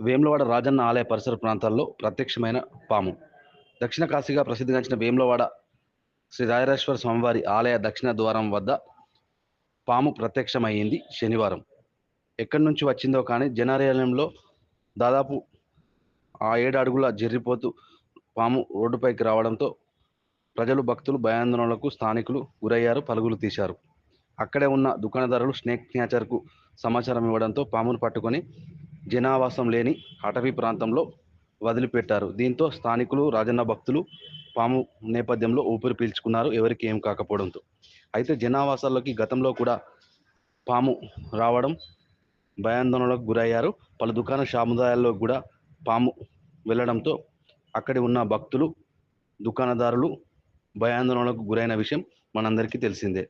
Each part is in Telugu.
వేములవాడ రాజన్న ఆలయ పరిసర ప్రాంతాల్లో ప్రత్యక్షమైన పాము. దక్షిణ కాశీగా ప్రసిద్ధిగాంచిన వేములవాడ శ్రీ రాజరాజేశ్వర స్వామివారి ఆలయ దక్షిణ ద్వారం వద్ద పాము ప్రత్యక్షమైంది శనివారం. ఎక్కడి నుంచి వచ్చిందో కానీ జనాలయంలో దాదాపు ఆ ఏడు అడుగుల జర్రిపోతు పాము రోడ్డుపైకి రావడంతో ప్రజలు భక్తులు భయాందోళనలకు స్థానికులు గురయ్యారు పలుగులు తీశారు. అక్కడే ఉన్న దుకాణదారులు స్నేక్ క్యాచర్కు సమాచారం ఇవ్వడంతో పామును పట్టుకొని జనావాసం లేని అటవీ ప్రాంతంలో వదిలిపెట్టారు. దీంతో స్థానికులు రాజన్న భక్తులు పాము నేపథ్యంలో ఊపిరి పీల్చుకున్నారు. ఎవరికి ఏం కాకపోవడంతో. అయితే జనావాసాల్లోకి గతంలో కూడా పాము రావడం భయాందోళనలకు గురయ్యారు. పలు దుకాణ సముదాయాల్లో కూడా పాము వెళ్ళడంతో అక్కడి ఉన్న భక్తులు దుకాణదారులు భయాందోళనలకు గురైన విషయం మనందరికీ తెలిసిందే.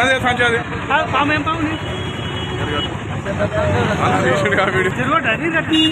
అన్నదే సంచాది పాము ఏం పాము తీసుడు వీడియో తిరుగుతుంది అది